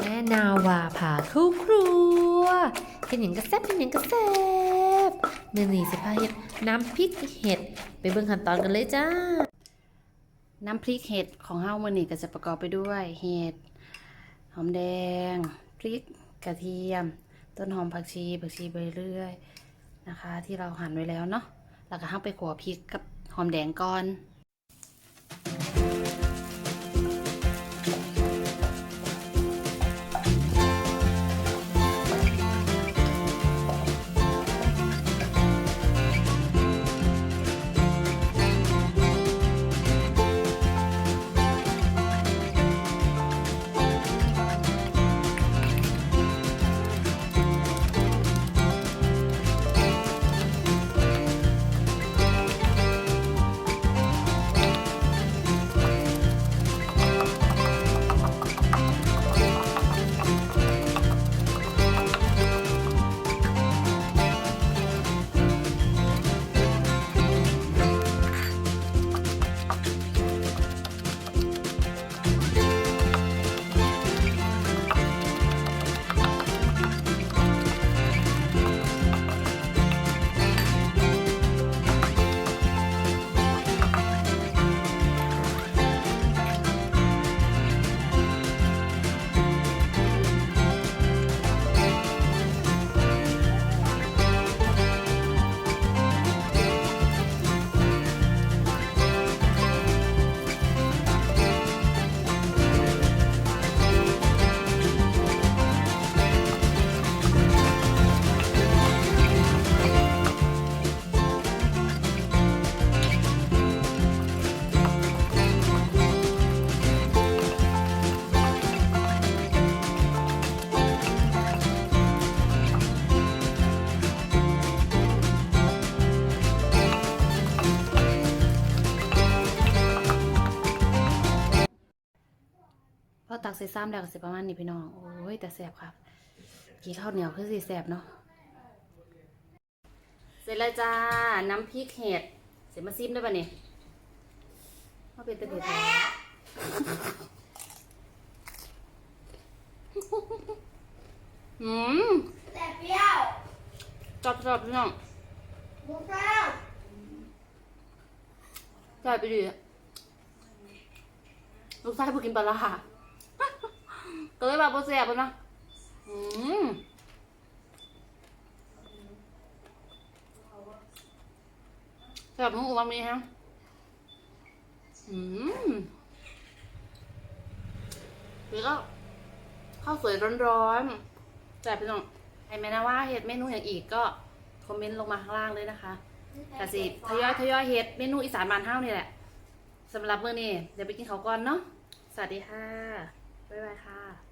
แม่นาวาผ่าเข้าครัวเป็นอย่างกระแซบเป็นอย่างกระแซบเมื่อนี้สิพาเห็ดน้ำพริกเห็ดไปเบิ่งขั้นตอนกันเลยจ้า น้ำพริกเห็ดของเฮามื้อนี้ก็จะประกอบไปด้วยเห็ดหอมแดง พริกกระเทียม ต้นหอมผักชีผักชีใบเลื่อยนะคะ ที่เราหั่นไว้แล้วเนาะแล้วก็เฮาไปขัวพริกกับหอมแดงก่อน ตักใส่ซ้ำแล้วก็สิประมาณนี้พี่น้อง โอ้ยแต่แสบครับกี่ข้าวเหนียวคือสิแสบเนาะ เสร็จแล้วจ้า น้ำพริกเห็ด เสร็จมาซิมได้ป่ะเนี่ยว่าเป็นตะเผ็ดแท้อืมแต่เปรี้ยวจอบจอบพี่น้องบุกแล้วจ่ายไปดิลูกชายเพิ่งกินปลาร้า ก็เลยแบบโปรเสียบนะอืมแซ่บนุ่มอูมามีฮะอืมแล้วก็ข้าวสวยร้อนๆแต่พี่น้องไอแม่นะว่าเห็ดเมนูอย่างอีกก็คอมเมนต์ลงมาข้างล่างเลยนะคะกสิทยอยทยอยเห็ดเมนูอีสานบานเฮานี่แหละสำหรับมื้อนี้เดี๋ยวไปกินข้าวก่อนเนาะสวัสดีค่ะ บ๊ายบายค่ะ